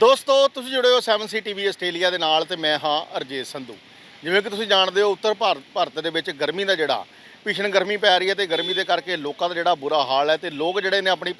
ਦੋਸਤੋ, ਤੁਸੀਂ ਜੁੜੇ ਹੋ 7C ਟੀਵੀ ਆਸਟ੍ਰੇਲੀਆ ਦੇ ਨਾਲ ਤੇ ਮੈਂ ਹਾਂ ਅਰਜੇਤ ਸੰਧੂ। ਜਿਵੇਂ ਕਿ ਤੁਸੀਂ ਜਾਣਦੇ ਹੋ, ਉੱਤਰ ਭਾਰਤ ਭਾਰਤ ਦੇ ਵਿੱਚ ਗਰਮੀ ਦਾ ਜਿਹੜਾ ਭੀਸ਼ਣ ਗਰਮੀ ਪੈ ਰਹੀ ਹੈ ਤੇ ਗਰਮੀ ਦੇ ਕਰਕੇ ਲੋਕਾਂ ਦਾ ਜਿਹੜਾ ਬੁਰਾ ਹਾਲ ਹੈ ਤੇ ਲੋਕ ਜਿਹੜੇ ਨੇ ਆਪਣੀ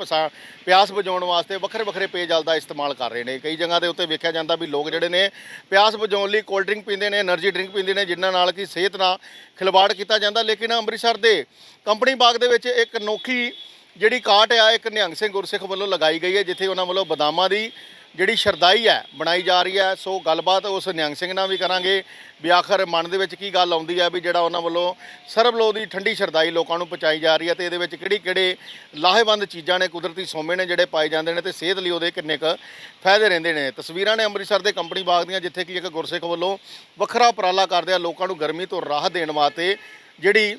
ਪਿਆਸ ਬੁਝਾਉਣ ਵਾਸਤੇ ਵੱਖਰੇ ਵੱਖਰੇ ਪੇਜਲ ਦਾ ਇਸਤੇਮਾਲ ਕਰ ਰਹੇ ਨੇ। ਕਈ ਜਗ੍ਹਾ ਦੇ ਉੱਤੇ ਵੇਖਿਆ ਜਾਂਦਾ ਵੀ ਲੋਕ ਜਿਹੜੇ ਨੇ ਪਿਆਸ ਬੁਝਾਉਣ ਲਈ ਕੋਲਡ ਡਰਿੰਕ ਪੀਂਦੇ ਨੇ એનર્ਜੀ ਡਰਿੰਕ ਪੀਂਦੇ ਨੇ, ਜਿਨ੍ਹਾਂ ਨਾਲ ਕਿ ਸਿਹਤ ਨਾਲ ਖਿਲਵਾੜ ਕੀਤਾ ਜਾਂਦਾ। ਲੇਕਿਨ ਅੰਮ੍ਰਿਤਸਰ ਦੇ ਕੰਪਨੀ ਬਾਗ ਦੇ ਵਿੱਚ ਇੱਕ ਅਨੋਖੀ ਜਿਹੜੀ ਕਾਟ ਆ, ਇੱਕ ਨਿਹੰਗ ਸਿੰਘ ਗੁਰਸਿੱਖ ਵੱਲੋਂ ਲਗਾਈ ਗਈ ਹੈ, ਜਿੱਥੇ ਉਹਨਾਂ ਵੱਲੋਂ ਬਦਾਮਾਂ ਦੀ ਜਿਹੜੀ ਸ਼ਰਦਾਈ ਹੈ ਬਣਾਈ ਜਾ ਰਹੀ ਹੈ। ਸੋ ਗੱਲਬਾਤ ਉਸ ਨਿਹੰਗ ਸਿੰਘ ਨਾਲ ਵੀ ਕਰਾਂਗੇ ਵੀ ਆਖਰ ਮਨ ਦੇ ਵਿੱਚ ਕੀ ਗੱਲ ਆਉਂਦੀ ਹੈ ਵੀ ਜਿਹੜਾ ਉਹਨਾਂ ਵੱਲੋਂ ਸਰਬਲੋ ਦੀ ਠੰਡੀ ਸ਼ਰਦਾਈ ਲੋਕਾਂ ਨੂੰ ਪਹੁੰਚਾਈ ਜਾ ਰਹੀ ਹੈ ਤੇ ਇਹਦੇ ਵਿੱਚ ਕਿਹੜੀ ਕਿਹੜੇ ਲਾਹੇਵੰਦ ਚੀਜ਼ਾਂ ਨੇ, ਕੁਦਰਤੀ ਸੋਮੇ ਨੇ ਜਿਹੜੇ ਪਾਏ ਜਾਂਦੇ ਨੇ ਤੇ ਸਿਹਤ ਲਈ ਉਹਦੇ ਕਿੰਨੇ ਕੁ ਫਾਇਦੇ ਰਹਿੰਦੇ ਨੇ। ਤਸਵੀਰਾਂ ਨੇ ਅੰਮ੍ਰਿਤਸਰ ਦੇ ਕੰਪਨੀ ਬਾਗ ਦੀਆਂ, ਜਿੱਥੇ ਕਿ ਇੱਕ ਗੁਰਸਿੱਖ ਵੱਲੋਂ ਵੱਖਰਾ ਉਪਰਾਲਾ ਕਰਦੇ ਆ ਲੋਕਾਂ ਨੂੰ ਗਰਮੀ ਤੋਂ ਰਾਹਤ ਦੇਣ ਵਾਸਤੇ ਜਿਹੜੀ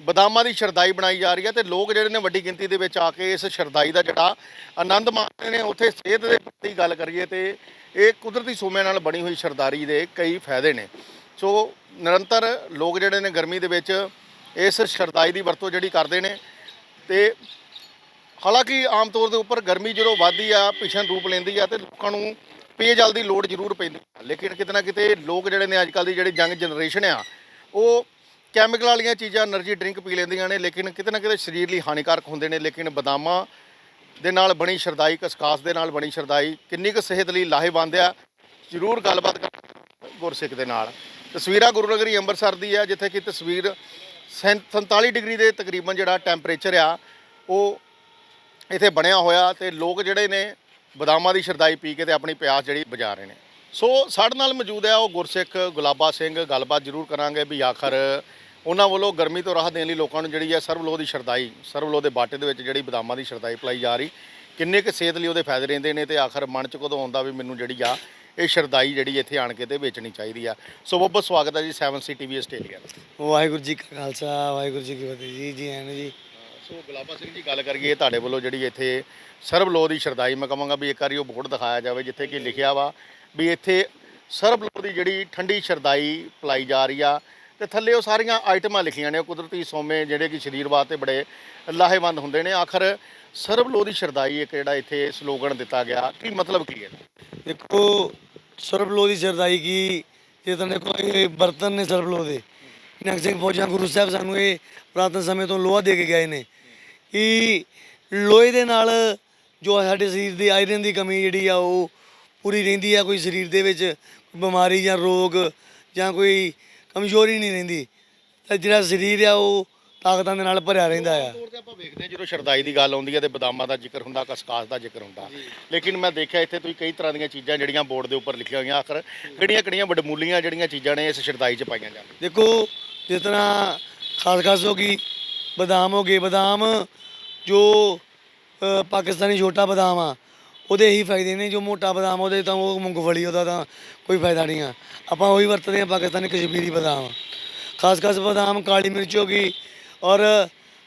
ਬਦਾਮਾਂ ਦੀ ਸ਼ਰਦਾਈ ਬਣਾਈ ਜਾ ਰਹੀ ਹੈ ਤੇ ਲੋਕ ਜਿਹੜੇ ਨੇ ਵੱਡੀ ਗਿਣਤੀ ਦੇ ਵਿੱਚ ਆ ਕੇ ਇਸ ਸ਼ਰਦਾਈ ਦਾ ਜਿਹੜਾ ਆਨੰਦ ਮਾਣਦੇ ਨੇ। ਉੱਥੇ ਸਿਹਤ ਦੇ ਪ੍ਰਤੀ ਗੱਲ ਕਰੀਏ ਤੇ ਇਹ ਕੁਦਰਤੀ ਸੋਮਿਆਂ ਨਾਲ ਬਣੀ ਹੋਈ ਸ਼ਰਦਾਰੀ ਦੇ ਕਈ ਫਾਇਦੇ ਨੇ। ਸੋ ਨਿਰੰਤਰ ਲੋਕ ਜਿਹੜੇ ਨੇ ਗਰਮੀ ਦੇ ਵਿੱਚ ਇਸ ਸ਼ਰਦਾਈ ਦੀ ਵਰਤੋਂ ਜਿਹੜੀ ਕਰਦੇ ਨੇ ਤੇ ਹਾਲਾਂਕਿ ਆਮ ਤੌਰ ਦੇ ਉੱਪਰ ਗਰਮੀ ਜਦੋਂ ਵੱਧਦੀ ਆ ਭੀਸ਼ਣ ਰੂਪ ਲੈਂਦੀ ਆ ਤੇ ਲੋਕਾਂ ਨੂੰ ਪੇਜਲ ਦੀ ਲੋੜ ਜ਼ਰੂਰ ਪੈਂਦੀ ਆ। ਲੇਕਿਨ ਕਿਤੇ ਨਾ ਕਿਤੇ ਲੋਕ ਜਿਹੜੇ ਨੇ ਅੱਜ ਕੱਲ੍ਹ ਦੀ ਜਿਹੜੀ ਯੰਗ ਜਨਰੇਸ਼ਨ ਆ, ਉਹ ਕੈਮੀਕਲ ਵਾਲੀਆਂ ਚੀਜ਼ਾਂ એનર્ਜੀ ਡਰਿੰਕ ਪੀ ਲੈਂਦੀਆਂ ਨੇ, ਲੇਕਿਨ ਕਿਤੇ ਨਾ ਕਿਤੇ ਸਰੀਰ ਲਈ ਹਾਨੀਕਾਰਕ ਹੁੰਦੇ ਨੇ, ਲੇਕਿਨ ਬਦਾਮਾਂ ਦੇ ਨਾਲ ਬਣੀ ਸ਼ਰਦਾਈ, ਕਸਕਾਸ ਦੇ ਨਾਲ ਬਣੀ ਸ਼ਰਦਾਈ, ਕਿੰਨੀ ਕੁ ਸਿਹਤ ਲਈ ਲਾਹੇਵੰਦ ਆ, ਜ਼ਰੂਰ ਗੱਲਬਾਤ ਕਰ ਗੁਰਸਿੱਖ ਦੇ ਨਾਲ। ਤਸਵੀਰਾਂ ਗੁਰੂ ਨਗਰੀ ਅੰਮ੍ਰਿਤਸਰ ਦੀ ਆ, ਜਿੱਥੇ ਕਿ ਤਸਵੀਰ 47 ਡਿਗਰੀ ਦੇ ਤਕਰੀਬਨ ਜਿਹੜਾ ਟੈਂਪਰੇਚਰ ਆ, ਉਹ ਇੱਥੇ ਬਣਿਆ ਹੋਇਆ ਤੇ ਲੋਕ ਜਿਹੜੇ ਨੇ ਬਦਾਮਾਂ ਦੀ ਸ਼ਰਦਾਈ ਪੀ ਕੇ ਤੇ ਆਪਣੀ ਪਿਆਸ ਜਿਹੜੀ ਬੁਝਾ ਰਹੇ ਨੇ। ਸੋ ਸਾਡੇ ਨਾਲ ਮੌਜੂਦ ਹੈ ਉਹ ਗੁਰਸਿੱਖ ਗੁਲਾਬਾ ਸਿੰਘ। ਗੱਲਬਾਤ ਜ਼ਰੂਰ ਕਰਾਂਗੇ ਵੀ ਆਖਰ ਉਹਨਾਂ ਵੱਲੋਂ ਗਰਮੀ ਤੋਂ ਰਾਹਤ ਦੇਣ ਲਈ ਲੋਕਾਂ ਨੂੰ ਜਿਹੜੀ ਹੈ ਸਰਬਲੋ ਦੀ ਸ਼ਰਦਾਈ ਸਰਬਲੋ ਦੇ ਬਾਟੇ ਦੇ ਵਿੱਚ ਜਿਹੜੀ ਬਦਾਮਾਂ ਦੀ ਸ਼ਰਦਾਈ ਪਲਾਈ ਜਾ ਰਹੀ। ਕਿੰਨੇ ਕੁ ਸਿਹਤ ਲਈ ਉਹਦੇ ਫਾਇਦੇ ਰਹਿੰਦੇ ਨੇ ਤੇ ਆਖਰ ਮਨ ਚ ਕਦੋਂ ਆਉਂਦਾ ਵੀ ਮੈਨੂੰ ਜਿਹੜੀ ਆ ਇਹ ਸ਼ਰਦਾਈ ਜਿਹੜੀ ਇੱਥੇ ਆਣ ਕੇ ਤੇ ਵੇਚਣੀ ਚਾਹੀਦੀ ਆ। ਸੋ ਬਹੁਤ ਬਹੁਤ ਸਵਾਗਤ ਹੈ ਜੀ 7C TV ਆਸਟ੍ਰੇਲੀਆ ਦਾ। ਵਾਹਿਗੁਰੂ ਜੀ ਕਾ ਖਾਲਸਾ ਵਾਹਿਗੁਰੂ ਜੀ ਕੀ ਫਤਿਹ ਜੀ ਜੀ ਐਨ ਜੀ। ਸੋ ਗੁਲਾਬਾ ਸਿੰਘ ਜੀ ਗੱਲ ਕਰੀਏ ਤੁਹਾਡੇ ਵੱਲੋਂ ਜਿਹੜੀ ਇੱਥੇ ਸਰਬ ਦੀ ਸ਼ਰਦਾਈ ਮੈਂ ਕਹਾਂਗਾ ਵੀ ਇੱਕ ਵਾਰੀ ਉਹ ਬੋਰਡ ਦਿਖਾਇਆ ਜਾਵੇ ਜਿੱਥੇ ਕਿ ਲਿਖਿਆ ਵਾ ਵੀ ਇੱਥੇ ਸਰਬਲੋਹ ਦੀ ਜਿਹੜੀ ਠੰਡੀ ਸ਼ਰਦਾਈ ਪਲਾਈ ਜਾ ਰਹੀ ਆ ਤੇ ਥੱਲੇ ਉਹ ਸਾਰੀਆਂ ਆਈਟਮਾਂ ਲਿਖੀਆਂ ਨੇ, ਉਹ ਕੁਦਰਤੀ ਸੋਮੇ ਜਿਹੜੇ ਕਿ ਸਰੀਰ ਵਾਸਤੇ ਬੜੇ ਲਾਹੇਵੰਦ ਹੁੰਦੇ ਨੇ। ਆਖਰ ਸਰਬਲੋਹ ਦੀ ਸ਼ਰਦਾਈ ਇੱਕ ਜਿਹੜਾ ਇੱਥੇ ਸਲੋਗਨ ਦਿੱਤਾ ਗਿਆ, ਕੀ ਮਤਲਬ ਕੀ ਹੈ? ਦੇਖੋ ਸਰਬਲੋ ਦੀ ਸਰਦਾਈ ਕੀ? ਇਹ ਤਾਂ ਦੇਖੋ, ਇਹ ਬਰਤਨ ਨੇ ਸਰਬਲੋ ਦੇ। ਨਗ ਸਿੰਘ ਫੌਜਾਂ, ਗੁਰੂ ਸਾਹਿਬ ਸਾਨੂੰ ਇਹ ਪੁਰਾਤਨ ਸਮੇਂ ਤੋਂ ਲੋਹਾ ਦੇ ਕੇ ਗਏ ਨੇ। ਕਿ ਲੋਹੇ ਦੇ ਨਾਲ ਜੋ ਸਾਡੇ ਸਰੀਰ ਦੀ ਆਇਰਨ ਦੀ ਕਮੀ ਜਿਹੜੀ ਆ, ਉਹ ਪੂਰੀ ਰਹਿੰਦੀ ਆ ਕੋਈ ਸਰੀਰ ਦੇ ਵਿੱਚ ਬਿਮਾਰੀ ਜਾਂ ਰੋਗ ਜਾਂ ਕੋਈ ਕਮਜ਼ੋਰੀ ਨਹੀਂ ਰਹਿੰਦੀ। ਤੇ ਜਿਹੜਾ ਸਰੀਰ ਆ ਉਹ ਤਾਕਤਾਂ ਦੇ ਨਾਲ ਭਰਿਆ ਰਹਿੰਦਾ ਆ। ਤੌਰ ਤੇ ਆਪਾਂ ਵੇਖਦੇ ਹਾਂ ਜਦੋਂ ਸ਼ਰਦਾਈ ਦੀ ਗੱਲ ਆਉਂਦੀ ਹੈ ਤੇ ਬਦਾਮਾਂ ਦਾ ਜ਼ਿਕਰ ਹੁੰਦਾ ਕਸਕਾਸ ਦਾ ਜ਼ਿਕਰ ਹੁੰਦਾ। ਲੇਕਿਨ ਮੈਂ ਦੇਖਿਆ ਇੱਥੇ ਤੁਸੀਂ ਕਈ ਤਰ੍ਹਾਂ ਦੀਆਂ ਚੀਜ਼ਾਂ ਜਿਹੜੀਆਂ ਬੋਰਡ ਦੇ ਉੱਪਰ ਲਿਖੀਆਂ ਹੋਈਆਂ ਆਖਰ ਕਿਹੜੀਆਂ ਕਿਹੜੀਆਂ ਵਡਮੂਲੀਆਂ ਜਿਹੜੀਆਂ ਚੀਜ਼ਾਂ ਨੇ ਇਸ ਸ਼ਰਦਾਈ 'ਚ ਪਾਈਆਂ ਜਾਂਦੀਆਂ? ਦੇਖੋ ਜਿਸ ਤਰ੍ਹਾਂ ਖਾਸ ਖਾਸ ਹੋ ਗਈ ਬਦਾਮ ਹੋ ਗਏ। ਬਦਾਮ ਜੋ ਪਾਕਿਸਤਾਨੀ ਛੋਟਾ ਬਦਾਮ ਆ ਉਹਦੇ ਇਹੀ ਫਾਇਦੇ ਨੇ, ਜੋ ਮੋਟਾ ਬਦਾਮ ਉਹਦੇ ਤਾਂ ਉਹ ਮੂੰਗਫਲੀ, ਉਹਦਾ ਤਾਂ ਕੋਈ ਫਾਇਦਾ ਨਹੀਂ ਆ। ਆਪਾਂ ਉਹੀ ਵਰਤਦੇ ਆ, ਪਾਕਿਸਤਾਨੀ ਕਸ਼ਮੀਰੀ ਬਦਾਮ। ਖਾਸ ਖਾਸ ਬਦਾਮ, ਕਾਲੀ ਮਿਰਚ ਹੋ ਗਈ ਔਰ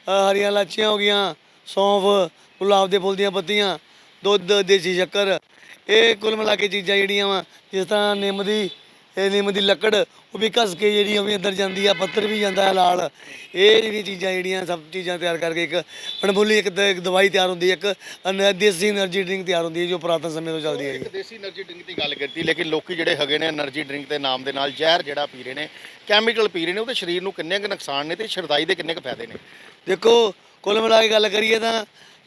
ਹਰੀਆਂ ਇਲਾਚੀਆਂ ਹੋ ਗਈਆਂ, ਸੌਂਫ, ਗੁਲਾਬ ਦੇ ਫੁੱਲ ਦੀਆਂ ਪੱਤੀਆਂ, ਦੁੱਧ, ਦੇਸੀ ਸ਼ੱਕਰ, ਇਹ ਕੁੱਲ ਮਿਲਾ ਕੇ ਚੀਜ਼ਾਂ ਜਿਹੜੀਆਂ ਵਾ, ਜਿਸ ਤਰ੍ਹਾਂ ਨਿੰਮ ਦੀ ਇਹ ਨਿੰਮ ਦੀ ਲੱਕੜ ਉਹ ਵੀ ਘਸ ਕੇ ਜਿਹੜੀ ਉਹ ਵੀ ਅੰਦਰ ਜਾਂਦੀ ਆ ਪੱਤਰ ਵੀ ਜਾਂਦਾ ਹੈ ਲਾਲ ਇਹ ਜਿਹੜੀਆਂ ਚੀਜ਼ਾਂ ਜਿਹੜੀਆਂ ਸਭ ਚੀਜ਼ਾਂ ਤਿਆਰ ਕਰਕੇ ਇੱਕ ਅਣਬੋਲੀ ਇੱਕ ਦ- ਇੱਕ ਦਵਾਈ ਤਿਆਰ ਹੁੰਦੀ ਹੈ ਇੱਕ ਅਨ- ਦੇਸੀ એનર્ਜੀ ਡਰਿੰਕ ਤਿਆਰ ਹੁੰਦੀ ਹੈ ਜੋ ਪੁਰਾਤਨ ਸਮੇਂ ਤੋਂ ਚੱਲਦੀ ਹੈ ਦੇਸੀ ਐਨਰਜੀ ਡਰਿੰਕ ਦੀ ਗੱਲ ਕਰਤੀ ਲੇਕਿਨ ਲੋਕੀ ਜਿਹੜੇ ਹੈਗੇ ਨੇ ਐਨਰਜੀ ਡਰਿੰਕ ਦੇ ਨਾਮ ਦੇ ਨਾਲ ਜ਼ਹਿਰ ਜਿਹੜਾ ਪੀ ਰਹੇ ਨੇ ਕੈਮੀਕਲ ਪੀ ਰਹੇ ਨੇ ਉਹਦੇ ਸਰੀਰ ਨੂੰ ਕਿੰਨੇ ਕੁ ਨੁਕਸਾਨ ਨੇ ਤੇ ਸ਼ਰਦਾਈ ਦੇ ਕਿੰਨੇ ਕੁ ਫਾਇਦੇ ਨੇ? ਦੇਖੋ ਕੁੱਲ ਮਿਲਾ ਕੇ ਗੱਲ ਕਰੀਏ ਤਾਂ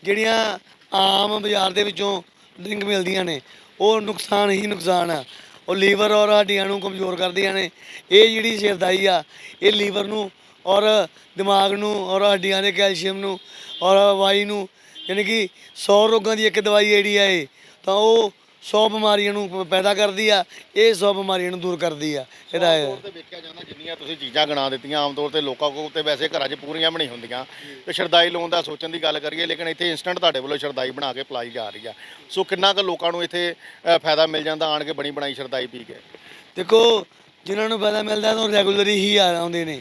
ਜਿਹੜੀਆਂ ਆਮ ਬਾਜ਼ਾਰ ਦੇ ਵਿੱਚੋਂ ਡਰਿੰਕ ਮਿਲਦੀਆਂ ਨੇ ਉਹ ਨੁਕਸਾਨ ਹੀ ਨੁਕਸਾਨ ਆ। ਉਹ ਲੀਵਰ ਔਰ ਹੱਡੀਆਂ ਨੂੰ ਕਮਜ਼ੋਰ ਕਰਦੀਆਂ ਨੇ। ਇਹ ਜਿਹੜੀ ਸਿਰਦਾਈ ਆ, ਇਹ ਲੀਵਰ ਨੂੰ ਔਰ ਦਿਮਾਗ ਨੂੰ ਔਰ ਹੱਡੀਆਂ ਦੇ ਕੈਲਸ਼ੀਅਮ ਨੂੰ ਔਰ ਵਾਈ ਨੂੰ, ਯਾਨੀ ਕਿ 100 ਰੋਗਾਂ ਦੀ ਇੱਕ ਦਵਾਈ ਜਿਹੜੀ ਆ ਇਹ, ਤਾਂ ਉਹ 100 ਬਿਮਾਰੀਆਂ ਨੂੰ ਪ- ਪੈਦਾ ਕਰਦੀ ਆ ਇਹ 100 ਬਿਮਾਰੀਆਂ ਨੂੰ ਦੂਰ ਕਰਦੀ ਆ। ਇਹਦਾ ਆਮ ਇਹ ਤੌਰ ਤੇ ਵੇਖਿਆ ਜਾਂਦਾ ਜਿੰਨੀਆਂ ਤੁਸੀਂ ਚੀਜ਼ਾਂ ਗਿਣਾ ਦਿੱਤੀਆਂ ਆਮ ਤੌਰ ਤੇ ਲੋਕਾਂ ਕੋਲ ਤੇ ਵੈਸੇ ਘਰਾਂ 'ਚ ਪੂਰੀਆਂ ਬਣੀ ਹੁੰਦੀਆਂ। ਤੇ ਸ਼ਰਦਾਈ ਲਾਉਣ ਦਾ ਸੋਚਣ ਦੀ ਗੱਲ ਕਰੀਏ ਲੇਕਿਨ ਇੱਥੇ ਇਨਸਟੈਂਟ ਤੁਹਾਡੇ ਵੱਲੋਂ ਸ਼ਰਦਾਈ ਬਣਾ ਕੇ ਪਲਾਈ ਜਾ ਰਹੀ ਆ। ਸੋ ਕਿੰਨਾ ਕੁ ਲੋਕਾਂ ਨੂੰ ਇੱਥੇ ਅ, ਫਾਇਦਾ ਮਿਲ ਜਾਂਦਾ ਆਣ ਕੇ ਬਣੀ ਬਣਾਈ ਸ਼ਰਦਾਈ ਪੀ ਕੇ? ਦੇਖੋ ਜਿਨ੍ਹਾਂ ਨੂੰ ਫਾਇਦਾ ਮਿਲਦਾ ਤਾਂ ਰੈਗੂਲਰ ਹੀ ਆ ਆਉਂਦੇ ਨੇ।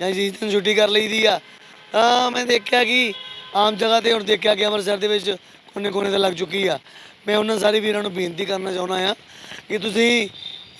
ਜਾਂ ਜਿਸ ਦਿਨ ਛੁੱਟੀ ਕਰ ਲਈਦੀ ਆ ਤਾਂ ਮੈਂ ਦੇਖਿਆ ਕਿ ਆਮ ਜਗ੍ਹਾ ਤੇ ਹੁਣ ਦੇਖਿਆ ਕਿ ਅੰਮ੍ਰਿਤਸਰ ਦੇ ਵਿੱਚ ਕੋਨੇ ਕੋਨੇ ਤੇ ਲੱਗ ਚੁੱਕੀ ਆ। ਮੈਂ ਉਹਨਾਂ ਸਾਰੇ ਵੀਰਾਂ ਨੂੰ ਬੇਨਤੀ ਕਰਨਾ ਚਾਹੁੰਦਾ ਆ ਕਿ ਤੁਸੀਂ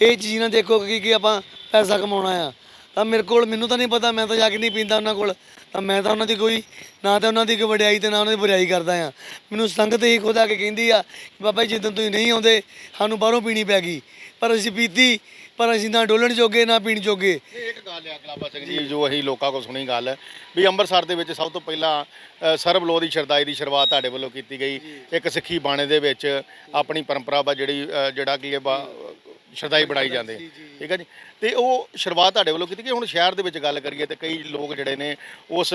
ਇਹ ਚੀਜ਼ ਨਾ ਦੇਖੋ ਕਿ ਕਿ ਆਪਾਂ ਪੈਸਾ ਕਮਾਉਣਾ ਆ। ਤਾਂ ਮੇਰੇ ਕੋਲ ਮੈਨੂੰ ਤਾਂ ਨਹੀਂ ਪਤਾ, ਮੈਂ ਤਾਂ ਜਾ ਕੇ ਨਹੀਂ ਪੀਂਦਾ ਉਹਨਾਂ ਕੋਲ। ਤਾਂ ਮੈਂ ਤਾਂ ਉਹਨਾਂ ਦੀ ਕੋਈ, ਨਾ ਤਾਂ ਉਹਨਾਂ ਦੀ ਕੋਈ ਵਡਿਆਈ ਤੇ ਨਾ ਉਹਨਾਂ ਦੀ ਬੁਰਾਈ ਕਰਦਾ ਆ ਮੈਨੂੰ ਸੰਗਤ ਹੀ ਖੁਦ ਆ ਕੇ ਕਹਿੰਦੀ ਆ ਕਿ ਬਾਬਾ ਜੀ ਜਦੋਂ ਤੁਸੀਂ ਨਹੀਂ ਆਉਂਦੇ, ਸਾਨੂੰ ਬਾਹਰੋਂ ਪੀਣੀ ਪੈ ਗਈ। ਪਰ ਅਸੀਂ ਪੀਤੀ ਪਰ ਅਸੀਂ ਨਾ ਡੋਲਣ ਜੋਗੇ ਨਾ ਪੀਣ ਜੋਗੇ। ਇਹ ਇੱਕ ਗੱਲ ਹੈ ਗਲਾਬਾ ਸਿੰਘ ਜੀ ਜੋ ਅਸੀਂ ਲੋਕਾਂ ਕੋਲ ਸੁਣੀ ਗੱਲ ਵੀ ਅੰਮ੍ਰਿਤਸਰ ਦੇ ਵਿੱਚ ਸਭ ਤੋਂ ਪਹਿਲਾਂ ਸਰਬ ਲੋ ਦੀ ਸ਼ਰਦਾਈ ਦੀ ਸ਼ੁਰੂਆਤ ਤੁਹਾਡੇ ਵੱਲੋਂ ਕੀਤੀ ਗਈ। ਇੱਕ ਸਿੱਖੀ ਬਾਣੇ ਦੇ ਵਿੱਚ ਆਪਣੀ ਪਰੰਪਰਾ ਵਾ ਜਿਹੜੀ ਜਿਹੜਾ ਕੀ ਹੈ ਬਾ- ਸ਼ਰਦਾਈ ਬਣਾਈ ਜਾਂਦੇ ਠੀਕ ਹੈ ਜੀ? ਤੇ ਉਹ ਸ਼ੁਰੂਆਤ ਤੁਹਾਡੇ ਵੱਲੋਂ ਕੀਤੀ ਗਈ ਹੁਣ ਸ਼ਹਿਰ ਦੇ ਵਿੱਚ ਗੱਲ ਕਰੀਏ ਤੇ ਕਈ ਲੋਕ ਜਿਹੜੇ ਨੇ ਉਸ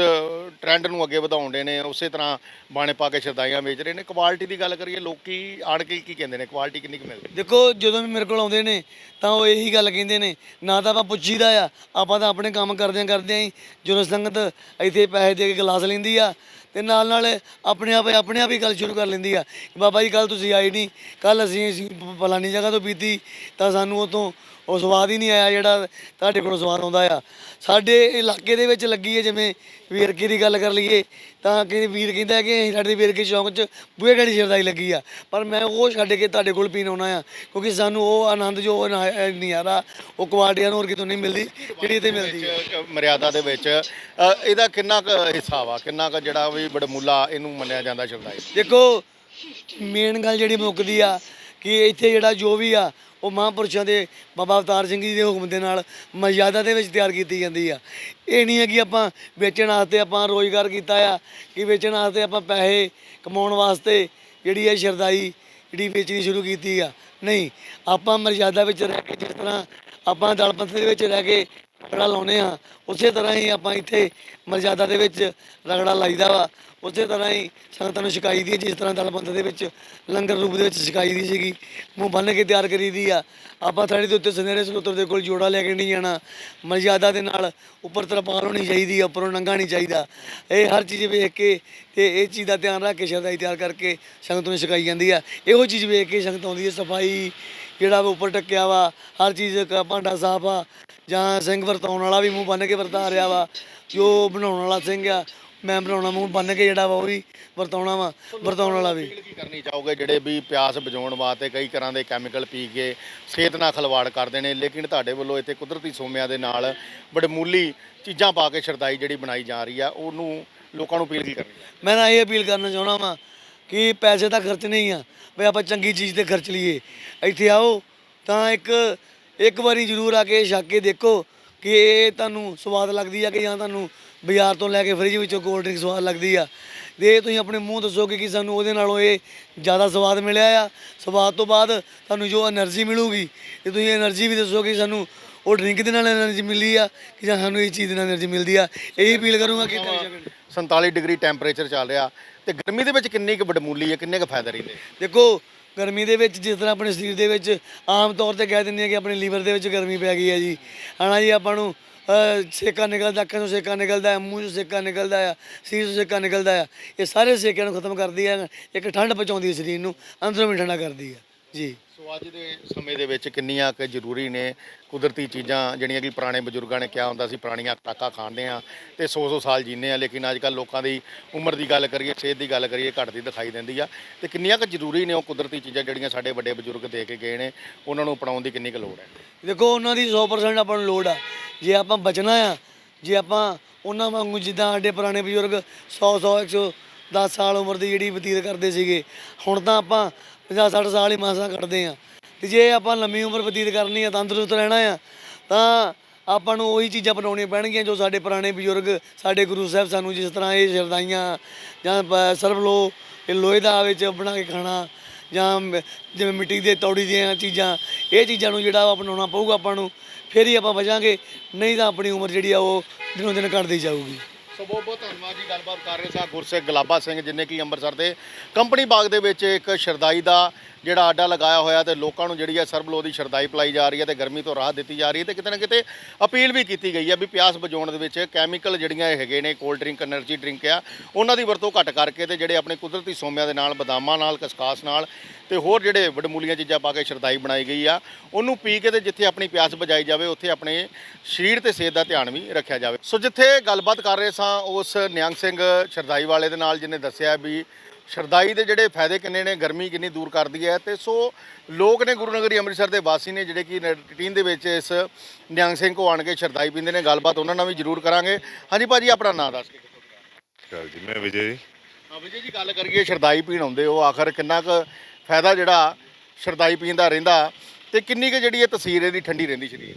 ਟ੍ਰੈਂਡ ਨੂੰ ਅੱਗੇ ਵਧਾਉਂਦੇ ਨੇ ਉਸੇ ਤਰ੍ਹਾਂ ਬਾਣੇ ਪਾ ਕੇ ਸ਼ਰਦਾਈਆਂ ਵੇਚ ਰਹੇ ਨੇ। ਕੁਆਲਿਟੀ ਦੀ ਗੱਲ ਕਰੀਏ ਲੋਕੀ ਆਣ ਕੇ ਕੀ ਕਹਿੰਦੇ ਨੇ? ਕੁਆਲਿਟੀ ਕਿੰਨੀ ਕੁ ਮਿਲਦੀ ਦੇਖੋ ਜਦੋਂ ਵੀ ਮੇਰੇ ਕੋਲ ਆਉਂਦੇ ਨੇ ਤਾਂ ਉਹ ਇਹੀ ਗੱਲ ਕਹਿੰਦੇ ਨੇ ਨਾ ਤਾਂ ਆਪਾਂ ਪੁੱਛੀਦਾ ਆ ਆਪਾਂ ਤਾਂ ਆਪਣੇ ਕੰਮ ਕਰਦਿਆਂ ਕਰਦਿਆਂ ਹੀ ਜਦੋਂ ਸੰਗਤ ਇੱਥੇ ਪੈਸੇ ਦੇ ਕੇ ਗਲਾਸ ਲੈਂਦੀ ਆ ਤੇ ਨਾਲ ਨਾਲ ਆਪਣੇ ਆਪ ਆਪਣੇ ਆਪ ਹੀ ਗੱਲ ਸ਼ੁਰੂ ਕਰ ਲੈਂਦੀ ਆ ਕਿ ਬਾਬਾ ਜੀ ਕੱਲ ਤੁਸੀਂ ਆਏ ਨਹੀਂ ਕੱਲ ਅਸੀਂ ਫਲਾਨੀ ਜਗ੍ਹਾ ਤੋਂ ਪੀਤੀ ਤਾਂ ਸਾਨੂੰ ਉਹ ਉਹ ਸਵਾਦ ਹੀ ਨਹੀਂ ਆਇਆ ਜਿਹੜਾ ਤੁਹਾਡੇ ਕੋਲ ਸਵਾਦ ਆਉਂਦਾ ਆ। ਸਾਡੇ ਇਲਾਕੇ ਦੇ ਵਿੱਚ ਲੱਗੀ ਹੈ ਜਿਵੇਂ ਵੀਰਕੇ ਦੀ ਗੱਲ ਕਰ ਲਈਏ ਤਾਂ ਕਿ ਵੀਰ ਕਹਿੰਦਾ ਕਿ ਸਾਡੇ ਵੀਰਕੇ ਚੌਂਕ 'ਚ ਬੂਹੇ ਗੜੀ ਸ਼ਰਦਾਈ ਲੱਗੀ ਆ। ਪਰ ਮੈਂ ਉਹ ਛੱਡ ਕੇ ਤੁਹਾਡੇ ਕੋਲ ਪੀਣ ਆਉਣਾ ਆ ਕਿਉਂਕਿ ਸਾਨੂੰ ਉਹ ਆਨੰਦ ਜੋ ਉਹ ਨਾ- ਰਿਹਾ ਉਹ ਕੁਆੜੀਆਂ ਨੂੰ ਹੋਰ ਕਿਤੋਂ ਨਹੀਂ ਮਿਲਦੀ ਜਿਹੜੀ ਇੱਥੇ ਮਿਲਦੀ ਹੈ ਵਿੱਚ, ਅ, ਮਰਿਆਦਾ ਦੇ ਵਿੱਚ ਅ, ਇਹਦਾ ਕਿੰਨਾ ਕੁ ਹਿੱਸਾ ਵਾ? ਕਿੰਨਾ ਕੁ ਜਿਹੜਾ ਵੀ ਬੜਮੁੱਲਾ ਇਹਨੂੰ ਮੰਨਿਆ ਜਾਂਦਾ ਸ਼ਰਦਾਈ ਦੇਖੋ ਮੇਨ ਗੱਲ ਜਿਹੜੀ ਮੁੱਕਦੀ ਆ ਕਿ ਇੱਥੇ ਜਿਹੜਾ ਜੋ ਵੀ ਆ, ਉਹ ਮਹਾਂਪੁਰਸ਼ਾਂ ਦੇ ਬਾਬਾ ਅਵਤਾਰ ਸਿੰਘ ਜੀ ਦੇ ਹੁਕਮ ਦੇ ਨਾਲ ਮਰਜ਼ਾਦਾ ਦੇ ਵਿੱਚ ਤਿਆਰ ਕੀਤੀ ਜਾਂਦੀ ਆ। ਇਹ ਨਹੀਂ ਹੈ ਕਿ ਆਪਾਂ ਵੇਚਣ ਵਾਸਤੇ ਆਪਾਂ ਰੋਜ਼ਗਾਰ ਕੀਤਾ ਆ, ਕਿ ਵੇਚਣ ਵਾਸਤੇ ਆਪਾਂ ਪੈਸੇ ਕਮਾਉਣ ਵਾਸਤੇ ਜਿਹੜੀ ਹੈ ਸ਼ਰਦਾਈ ਜਿਹੜੀ ਵੇਚਣੀ ਸ਼ੁਰੂ ਕੀਤੀ ਆ। ਨਹੀਂ, ਆਪਾਂ ਮਰਜ਼ਾਦਾ ਵਿੱਚ ਰਹਿ ਕੇ ਜਿਸ ਤਰ੍ਹਾਂ ਆਪਾਂ ਦਲ ਪੰਥ ਦੇ ਵਿੱਚ ਰਹਿ ਕੇ ਰਗੜਾ ਲਾਉਨੇ ਆ ਉਸੇ ਤਰ੍ਹਾਂ ਹੀ ਆਪਾਂ ਇੱਥੇ ਮਰਜ਼ਾਦਾ ਦੇ ਵਿੱਚ ਰਗੜਾ ਲਾਈਦਾ ਵਾ। ਉਸੇ ਤਰ੍ਹਾਂ ਹੀ ਸੰਗਤਾਂ ਨੂੰ ਛਕਾਈ ਦੀ ਹੈ, ਜਿਸ ਤਰ੍ਹਾਂ ਦਲ ਪੰਥ ਦੇ ਵਿੱਚ ਲੰਗਰ ਰੂਪ ਦੇ ਵਿੱਚ ਛਕਾਈ ਦੀ ਸੀਗੀ। ਮੂੰਹ ਬੰਨ ਕੇ ਤਿਆਰ ਕਰੀ ਦੀ ਆ। ਆਪਾਂ ਥੜੀ ਦੇ ਉੱਤੇ ਸੁਨਹਿਰੇ ਸਲੂਤਰ ਦੇ ਕੋਲ ਜੋੜਾ ਲੈ ਕੇ ਨਹੀਂ ਜਾਣਾ। ਮਰਜ਼ਾਦਾ ਦੇ ਨਾਲ ਉੱਪਰ ਤਰਪਾਲ ਹੋਣੀ ਚਾਹੀਦੀ ਆ ਉੱਪਰੋਂ ਨੰਗਾ ਨਹੀਂ ਚਾਹੀਦਾ। ਇਹ ਹਰ ਚੀਜ਼ ਵੇਖ ਕੇ ਤੇ ਇਹ ਚੀਜ਼ ਦਾ ਧਿਆਨ ਰੱਖ ਕੇ ਸ਼ਰਦਾਈ ਤਿਆਰ ਕਰਕੇ ਸੰਗਤ ਨੂੰ ਛਕਾਈ ਜਾਂਦੀ ਆ। ਇਹੋ ਚੀਜ਼ ਵੇਖ ਕੇ ਸੰਗਤ ਆਉਂਦੀ ਹੈ ਸਫ਼ਾਈ ਜਿਹੜਾ ਵਾ ਉੱਪਰ ਟੱਕਿਆ ਵਾ ਹਰ ਚੀਜ਼ ਦਾ ਭਾਂਡਾ ਸਾਫ਼ ਆ। ਜਾਂ ਸਿੰਘ ਵਰਤਾਉਣ ਵਾਲਾ ਵੀ ਮੂੰਹ ਬੰਨ ਕੇ ਵਰਤਾ ਰਿਹਾ ਵਾ ਜੋ ਬਣਾਉਣ ਵਾਲਾ ਸਿੰਘ ਆ ਮੈਂ ਬਣਾਉਣਾ ਮੂੰਹ ਬੰਨ ਕੇ ਜਿਹੜਾ ਵਾ ਉਹ ਵੀ ਵਰਤਾਉਣਾ ਵਾ ਵਰਤਾਉਣ ਵਾਲਾ ਵੀ। ਅਪੀਲ ਕੀ ਕਰਨੀ ਚਾਹੋਗੇ ਜਿਹੜੇ ਵੀ ਪਿਆਸ ਬੁਝਾਉਣ ਵਾਸਤੇ ਕਈ ਤਰ੍ਹਾਂ ਦੇ ਕੈਮੀਕਲ ਪੀ ਕੇ ਸਿਹਤ ਨਾਲ ਖਲਵਾੜ ਕਰਦੇ ਨੇ ਲੇਕਿਨ ਤੁਹਾਡੇ ਵੱਲੋਂ ਇੱਥੇ ਕੁਦਰਤੀ ਸੋਮਿਆਂ ਦੇ ਨਾਲ ਬੜਮੂਲੀ ਚੀਜ਼ਾਂ ਪਾ ਕੇ ਸ਼ਰਦਾਈ ਜਿਹੜੀ ਬਣਾਈ ਜਾ ਰਹੀ ਆ ਉਹਨੂੰ ਲੋਕਾਂ ਨੂੰ ਅਪੀਲ ਕੀ ਕਰਨੀ ਮੈਂ ਤਾਂ ਇਹ ਅਪੀਲ ਕਰਨਾ ਚਾਹੁੰਦਾ ਵਾਂ ਕਿ ਪੈਸੇ ਤਾਂ ਖਰਚ ਨਹੀਂ ਆ ਵੀ ਆਪਾਂ ਚੰਗੀ ਚੀਜ਼ ਤੇ ਖਰਚ ਲਈਏ। ਇੱਥੇ ਆਓ ਤਾਂ ਇੱਕ ਇੱਕ ਵਾਰੀ ਜ਼ਰੂਰ ਆ ਕੇ ਛੱਕ ਕੇ ਦੇਖੋ ਕਿ ਇਹ ਤੁਹਾਨੂੰ ਸਵਾਦ ਲੱਗਦੀ ਆ ਕਿ ਜਾਂ ਤੁਹਾਨੂੰ ਬਾਜ਼ਾਰ ਤੋਂ ਲੈ ਕੇ ਫ੍ਰਿਜ ਵਿੱਚੋਂ ਕੋਲਡ ਡਰਿੰਕ ਸਵਾਦ ਲੱਗਦੀ ਆ। ਤੇ ਇਹ ਤੁਸੀਂ ਆਪਣੇ ਮੂੰਹ ਦੱਸੋਗੇ ਕਿ ਸਾਨੂੰ ਉਹਦੇ ਨਾਲੋਂ ਇਹ ਜ਼ਿਆਦਾ ਸਵਾਦ ਮਿਲਿਆ ਆ। ਸਵਾਦ ਤੋਂ ਬਾਅਦ ਤੁਹਾਨੂੰ ਜੋ એનર્ਜੀ ਮਿਲੂਗੀ ਤੇ ਤੁਸੀਂ એનર્ਜੀ ਵੀ ਦੱਸੋ ਕਿ ਸਾਨੂੰ ਉਹ ਡਰਿੰਕ ਦੇ ਨਾਲ એનર્ਜੀ ਮਿਲੀ ਆ ਕਿ ਜਾਂ ਸਾਨੂੰ ਇਹ ਚੀਜ਼ ਦੇ ਨਾਲ એનર્ਜੀ ਮਿਲਦੀ ਆ। ਇਹੀ ਅਪੀਲ ਕਰੂੰਗਾ ਕਿ 47 ਡਿਗਰੀ ਟੈਂਪਰੇਚਰ ਚੱਲ ਰਿਹਾ। ਤੇ ਗਰਮੀ ਦੇ ਵਿੱਚ ਕਿੰਨੀ ਕੁ ਬਡਮੂਲੀ ਆ ਕਿੰਨੇ ਕੁ ਫਾਇਦਾ ਰਹੀ ਦੇਖੋ ਗਰਮੀ ਦੇ ਵਿੱਚ ਜਿਸ ਤਰ੍ਹਾਂ ਆਪਣੇ ਸਰੀਰ ਦੇ ਵਿੱਚ ਆਮ ਤੌਰ ਤੇ ਕਹਿ ਦਿੰਦੇ ਆ ਕਿ ਆਪਣੇ ਲੀਵਰ ਦੇ ਵਿੱਚ ਗਰਮੀ ਪੈ ਗਈ ਹੈ ਜੀ। ਹਨਾ ਜੀ ਆਪਾਂ ਨੂੰ ਸੇਕਾ ਨਿਕਲਦਾ, ਅੱਖਾਂ ਤੋਂ ਸੇਕਾ ਨਿਕਲਦਾ ਹੈ ਮੂੰਹ ਤੋਂ ਸੇਕਾ ਨਿਕਲਦਾ ਆ ਸਰੀਰ ਤੋਂ ਸੇਕਾ ਨਿਕਲਦਾ ਆ। ਇਹ ਸਾਰੇ ਸੇਕਿਆਂ ਨੂੰ ਖਤਮ ਕਰਦੀ ਹੈ ਇੱਕ ਠੰਡ ਪਹੁੰਚਾਉਂਦੀ ਹੈ ਸਰੀਰ ਨੂੰ, ਅੰਦਰੋਂ ਵੀ ਠੰਡਾ ਕਰਦੀ ਹੈ ਜੀ। ਸੋ ਅੱਜ ਦੇ ਸਮੇਂ ਦੇ ਵਿੱਚ ਕਿੰਨੀਆਂ ਕੁ ਜ਼ਰੂਰੀ ਨੇ ਕੁਦਰਤੀ ਚੀਜ਼ਾਂ ਜਿਹੜੀਆਂ ਕਿ ਪੁਰਾਣੇ ਬਜ਼ੁਰਗਾਂ ਨੇ ਕਿਹਾ ਹੁੰਦਾ ਸੀ, ਪੁਰਾਣੀਆਂ ਖੁਰਾਕਾਂ ਖਾਂਦੇ ਆ ਤੇ 100-100 ਸਾਲ ਜੀਂਦੇ ਆ ਲੇਕਿਨ ਅੱਜ ਕੱਲ ਲੋਕਾਂ ਦੀ ਉਮਰ ਦੀ ਗੱਲ ਕਰੀਏ, ਸਿਹਤ ਦੀ ਗੱਲ ਕਰੀਏ, ਘਟਦੀ ਦਿਖਾਈ ਦਿੰਦੀ ਆ ਤੇ ਕਿੰਨੀਆਂ ਕੁ ਜ਼ਰੂਰੀ ਨੇ ਉਹ ਕੁਦਰਤੀ ਚੀਜ਼ਾਂ ਜਿਹੜੀਆਂ ਸਾਡੇ ਵੱਡੇ ਬਜ਼ੁਰਗ ਦੇ ਕੇ ਗਏ ਨੇ, ਉਹਨਾਂ ਨੂੰ ਅਪਣਾਉਣ ਦੀ ਕਿੰਨੀ ਕੁ ਲੋੜ ਹੈ? ਦੇਖੋ, ਉਹਨਾਂ ਦੀ 100% ਆਪਾਂ ਨੂੰ ਲੋੜ ਆ। ਜੇ ਆਪਾਂ ਬਚਣਾ ਆ, ਜੇ ਆਪਾਂ ਉਹਨਾਂ ਵਾਂਗੂ ਜਿੱਦਾਂ ਸਾਡੇ ਪੁਰਾਣੇ ਬਜ਼ੁਰਗ 100 100 110 ਸਾਲ ਉਮਰ ਦੀ ਜਿਹੜੀ ਬਤੀਤ ਕਰਦੇ ਸੀਗੇ, ਹੁਣ ਤਾਂ ਆਪਾਂ 50 60 ਸਾਲ ਹੀ ਮਾਸਾਂ ਕੱਢਦੇ ਆ। ਤੇ ਜੇ ਆਪਾਂ ਲੰਮੀ ਉਮਰ ਬਤੀਤ ਕਰਨੀ ਆ, ਤੰਦਰੁਸਤ ਰਹਿਣਾ ਆ, ਤਾਂ ਆਪਾਂ ਨੂੰ ਉਹੀ ਚੀਜ਼ਾਂ ਬਣਾਉਣੀਆਂ ਪੈਣਗੀਆਂ ਜੋ ਸਾਡੇ ਪੁਰਾਣੇ ਬਜ਼ੁਰਗ, ਸਾਡੇ ਗੁਰੂ ਸਾਹਿਬ ਸਾਨੂੰ ਜਿਸ ਤਰ੍ਹਾਂ ਇਹ ਸ਼ਰਦਾਈਆਂ ਜਾਂ ਪ- ਸਰਬ ਲੋ, ਇਹ ਲੋਹੇ ਦਾ ਵਿੱਚ ਬਣਾ ਕੇ ਖਾਣਾ ਜਾਂ ਜਿਵੇਂ ਮਿੱਟੀ ਦੇ ਤੌੜੀ ਦੀਆਂ ਚੀਜ਼ਾਂ, ਇਹ ਚੀਜ਼ਾਂ ਨੂੰ ਜਿਹੜਾ ਵਾ ਅਪਣਾਉਣਾ ਪਊਗਾ ਆਪਾਂ ਨੂੰ, ਫਿਰ ਹੀ ਆਪਾਂ ਬਚਾਂਗੇ, ਨਹੀਂ ਤਾਂ ਆਪਣੀ ਉਮਰ ਜਿਹੜੀ ਆ ਉਹ ਦਿਨੋਂ ਦਿਨ ਘਟਦੀ ਜਾਊਗੀ। ਸੋ ਬਹੁਤ ਬਹੁਤ ਧੰਨਵਾਦ ਜੀ, ਗੱਲਬਾਤ ਕਰ ਰਹੇ ਸਾਂ ਗੁਰਸੇਖ ਗਲਾਬਾ ਸਿੰਘ, ਜਿਨੇ ਕਿ ਅੰਮ੍ਰਿਤਸਰ ਦੇ ਕੰਪਨੀ ਬਾਗ ਦੇ ਵਿੱਚ ਇੱਕ ਸ਼ਰਦਾਈ ਦਾ ਜਿਹੜਾ ਆਡਾ ਲਗਾਇਆ ਹੋਇਆ ਤੇ ਲੋਕਾਂ ਨੂੰ ਜਿਹੜੀ ਹੈ ਸਰਬਲੋ ਦੀ ਸ਼ਰਦਾਈ ਪਲਾਈ ਜਾ ਰਹੀ ਹੈ ਤੇ ਗਰਮੀ ਤੋਂ ਰਾਹਤ ਦਿੱਤੀ ਜਾ ਰਹੀ ਹੈ ਤੇ ਕਿਤੇ ਨਾ ਕਿਤੇ ਅਪੀਲ ਵੀ ਕੀਤੀ ਗਈ ਹੈ ਵੀ ਪਿਆਸ ਬੁਝਾਉਣ ਦੇ ਵਿੱਚ ਕੈਮੀਕਲ ਜਿਹੜੀਆਂ ਹੈਗੇ ਨੇ ਕੋਲਡ ਡਰਿੰਕ એનર્ਜੀ ਡਰਿੰਕ ਆ, ਉਹਨਾਂ ਦੀ ਵਰਤੋਂ ਘੱਟ ਕਰਕੇ ਤੇ ਜਿਹੜੇ ਆਪਣੇ ਕੁਦਰਤੀ ਸੋਮਿਆਂ ਦੇ ਨਾਲ, ਬਦਾਮਾਂ ਨਾਲ, ਕਸਕਾਸ ਨਾਲ ਤੇ ਹੋਰ ਜਿਹੜੇ ਵਡਮੂਲੀਆਂ ਚੀਜ਼ਾਂ ਪਾ ਕੇ ਸ਼ਰਦਾਈ ਬਣਾਈ ਗਈ ਆ, ਉਹਨੂੰ ਪੀ ਕੇ ਤੇ ਜਿੱਥੇ ਆਪਣੀ ਪਿਆਸ ਬੁਝਾਈ ਜਾਵੇ, ਉੱਥੇ ਆਪਣੇ ਸਰੀਰ ਤੇ ਸਿਹਤ ਦਾ ਧਿਆਨ ਵੀ ਰੱਖਿਆ ਜਾਵੇ। ਸੋ ਜਿੱਥੇ ਗੱਲਬਾਤ ਕਰ ਰਹੇ ਸਾਂ, ਉਸ ਨਿਹੰਗ ਸਿੰਘ ਸ਼ਰਦਾਈ ਵਾਲੇ ਦੇ ਨਾਲ, ਜਿਹਨੇ ਦੱਸਿਆ ਵੀ ਸ਼ਰਦਾਈ ਦੇ ਜਿਹੜੇ ਫਾਇਦੇ ਕਿੰਨੇ ਨੇ ਗਰਮੀ ਕਿੰਨੀ ਦੂਰ ਕਰਦੀ ਹੈ ਤੇ ਸੋ ਲੋਕ ਨੇ ਗੁਰੂ ਨਗਰੀ ਅੰਮ੍ਰਿਤਸਰ ਦੇ ਵਾਸੀ ਨੇ ਜਿਹੜੇ ਕਿ ਰੂਟੀਨ ਦੇ ਵਿੱਚ ਇਸ ਨਿਹੰਗ ਸਿੰਘ ਕੋ ਆਣ ਕੇ ਸ਼ਰਦਾਈ ਪੀਂਦੇ ਨੇ ਗੱਲਬਾਤ ਉਹਨਾਂ ਨਾਲ ਵੀ ਜ਼ਰੂਰ ਕਰਾਂਗੇ। ਹਾਂਜੀ ਭਾਜੀ ਆਪਣਾ ਨਾਮ ਦੱਸ ਕੇ ਚਲ ਜੀ ਮੈਂ ਵਿਜੇ ਜੀ। ਹਾਂ ਵਿਜੇ ਜੀ ਗੱਲ ਕਰੀਏ ਸ਼ਰਦਾਈ ਪੀਣ ਆਉਂਦੇ ਹੋ ਆਖਰ ਕਿੰਨਾ ਕੁ ਫਾਇਦਾ ਜਿਹੜਾ ਸ਼ਰਦਾਈ ਪੀਣ ਦਾ ਰਹਿੰਦਾ ਤੇ ਕਿੰਨੀ ਕੁ ਜਿਹੜੀ ਇਹ ਤਸੀਰ ਇਹਦੀ ਠੰਡੀ ਰਹਿੰਦੀ ਸਰੀਰ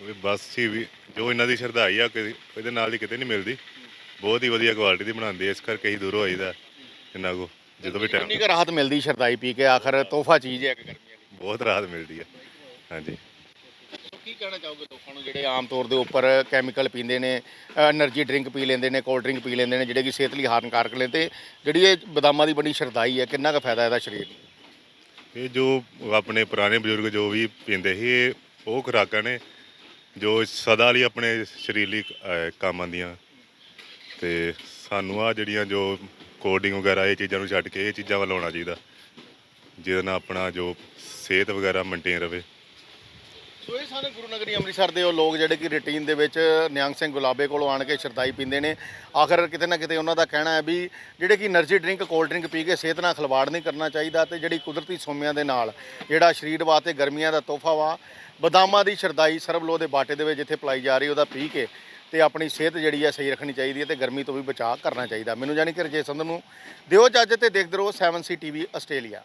ਉਹ ਵੀ ਬਸ ਹੀ ਵੀ ਜੋ ਇਹਨਾਂ ਦੀ ਸ਼ਰਧਾਈ ਆ ਕਿ ਇਹਦੇ ਨਾਲ ਦੀ ਕਿਤੇ ਨਹੀਂ ਮਿਲਦੀ। ਬਹੁਤ ਹੀ ਵਧੀਆ ਕੁਆਲਿਟੀ ਦੀ ਬਣਾਉਂਦੇ ਆ, ਇਸ ਕਰਕੇ ਹੀ ਦੂਰੋਂ ਆਈਦਾ। ਇਹਨਾਂ ਕੋ ਜਦੋਂ ਵੀ ਕਿੰਨੀ ਟਾਈਮ ਕੁ ਰਾਹਤ ਮਿਲਦੀ ਸ਼ਰਦਾਈ ਪੀ ਕੇ ਆਖਰ ਤੋਹਫਾ ਚੀਜ਼ ਹੈ ਇੱਕ ਗਰਮੀਆਂ ਦੀ। ਬਹੁਤ ਰਾਹਤ ਮਿਲਦੀ ਹੈ। ਹਾਂਜੀ। ਕੀ ਕਹਿਣਾ ਚਾਹੋਗੇ ਲੋਕਾਂ ਨੂੰ ਜਿਹੜੇ ਆਮ ਤੌਰ ਦੇ ਉੱਪਰ ਕੈਮੀਕਲ ਪੀਂਦੇ ਨੇ એનર્ਜੀ ਡਰਿੰਕ ਪੀ ਲੈਂਦੇ ਨੇ ਕੋਲਡ ਡਰਿੰਕ ਪੀ ਲੈਂਦੇ ਨੇ ਜਿਹੜੇ ਕਿ ਸਿਹਤ ਲਈ ਹਾਨੀਕਾਰਕ ਨੇ ਤੇ ਜਿਹੜੀ ਇਹ ਬਦਾਮਾਂ ਦੀ ਬਣੀ ਸ਼ਰਦਾਈ ਹੈ ਕਿੰਨਾ ਕੁ ਫਾਇਦਾ ਇਹਦਾ ਸਰੀਰ ਨੂੰ? ਇਹ ਜੋ ਆਪਣੇ ਪੁਰਾਣੇ ਬਜ਼ੁਰਗ ਜੋ ਵੀ ਪੀਂਦੇ ਸੀ ਇਹ ਉਹ ਖੁਰਾਕਾਂ ਨੇ ਜੋ ਸਦਾ ਲਈ ਆਪਣੇ ਸਰੀਰ ਲਈ ਕੰਮ ਆਉਂਦੀਆਂ। ਤੇ ਸਾਨੂੰ ਆ ਜਿਹੜੀਆਂ ਜੋ ਕੋਡਿੰਗ ਵਗੈਰਾ ਇਹ ਚੀਜ਼ਾਂ ਨੂੰ ਛੱਡ ਕੇ ਇਹ ਚੀਜ਼ਾਂ ਵੱਲ ਆਉਣਾ ਚਾਹੀਦਾ। ਜਿਹਦੇ ਨਾਲ ਆਪਣਾ ਜੋ ਸਿਹਤ ਵਗੈਰਾ ਮੇਨਟੇਨ ਰਹੇ ਸੋ ਇਹ ਸਾਰੇ ਗੁਰੂ ਨਗਰੀ ਅੰਮ੍ਰਿਤਸਰ ਦੇ ਉਹ ਲੋਕ ਜਿਹੜੇ ਕਿ ਰੁਟੀਨ ਦੇ ਵਿੱਚ ਨਿਹੰਗ ਸਿੰਘ ਗੁਲਾਬੇ ਕੋਲੋਂ ਆਣ ਕੇ ਸ਼ਰਦਾਈ ਪੀਂਦੇ ਨੇ। ਆਖਰ ਕਿਤੇ ਨਾ ਕਿਤੇ ਉਹਨਾਂ ਦਾ ਕਹਿਣਾ ਹੈ ਵੀ ਜਿਹੜੇ ਕਿ એનર્ਜੀ ਡਰਿੰਕ ਕੋਲਡ ਡਰਿੰਕ ਪੀ ਕੇ ਸਿਹਤ ਨਾਲ ਖਿਲਵਾੜ ਨਹੀਂ ਕਰਨਾ ਚਾਹੀਦਾ ਤੇ ਜਿਹੜੀ ਕੁਦਰਤੀ ਸੋਮਿਆਂ ਦੇ ਨਾਲ, ਜਿਹੜਾ ਸਰੀਰ ਵਾਸਤੇ ਗਰਮੀਆਂ ਦਾ ਤੋਹਫਾ ਵਾ, ਬਦਾਮਾਂ ਦੀ ਸ਼ਰਦਾਈ ਸਰਬਲੋ ਦੇ ਬਾਟੇ ਦੇ ਵਿੱਚ ਜਿੱਥੇ ਪਲਾਈ ਜਾ ਰਹੀ, ਉਹਦਾ ਪੀ ਕੇ ਤੇ ਆਪਣੀ ਸਿਹਤ ਜਿਹੜੀ ਹੈ ਸਹੀ ਰੱਖਣੀ ਚਾਹੀਦੀ ਹੈ ਤੇ ਗਰਮੀ ਤੋਂ ਵੀ ਬਚਾਅ ਕਰਨਾ ਚਾਹੀਦਾ। ਮੈਨੂੰ ਜਾਨੀ ਕਿ ਰਜੇ ਸੰਧੂ ਨੂੰ ਦਿਓ ਜੱਜ ਤੇ ਦੇਖਦੇ ਰਹੋ 7C ਟੀਵੀ ਆਸਟ੍ਰੇਲੀਆ।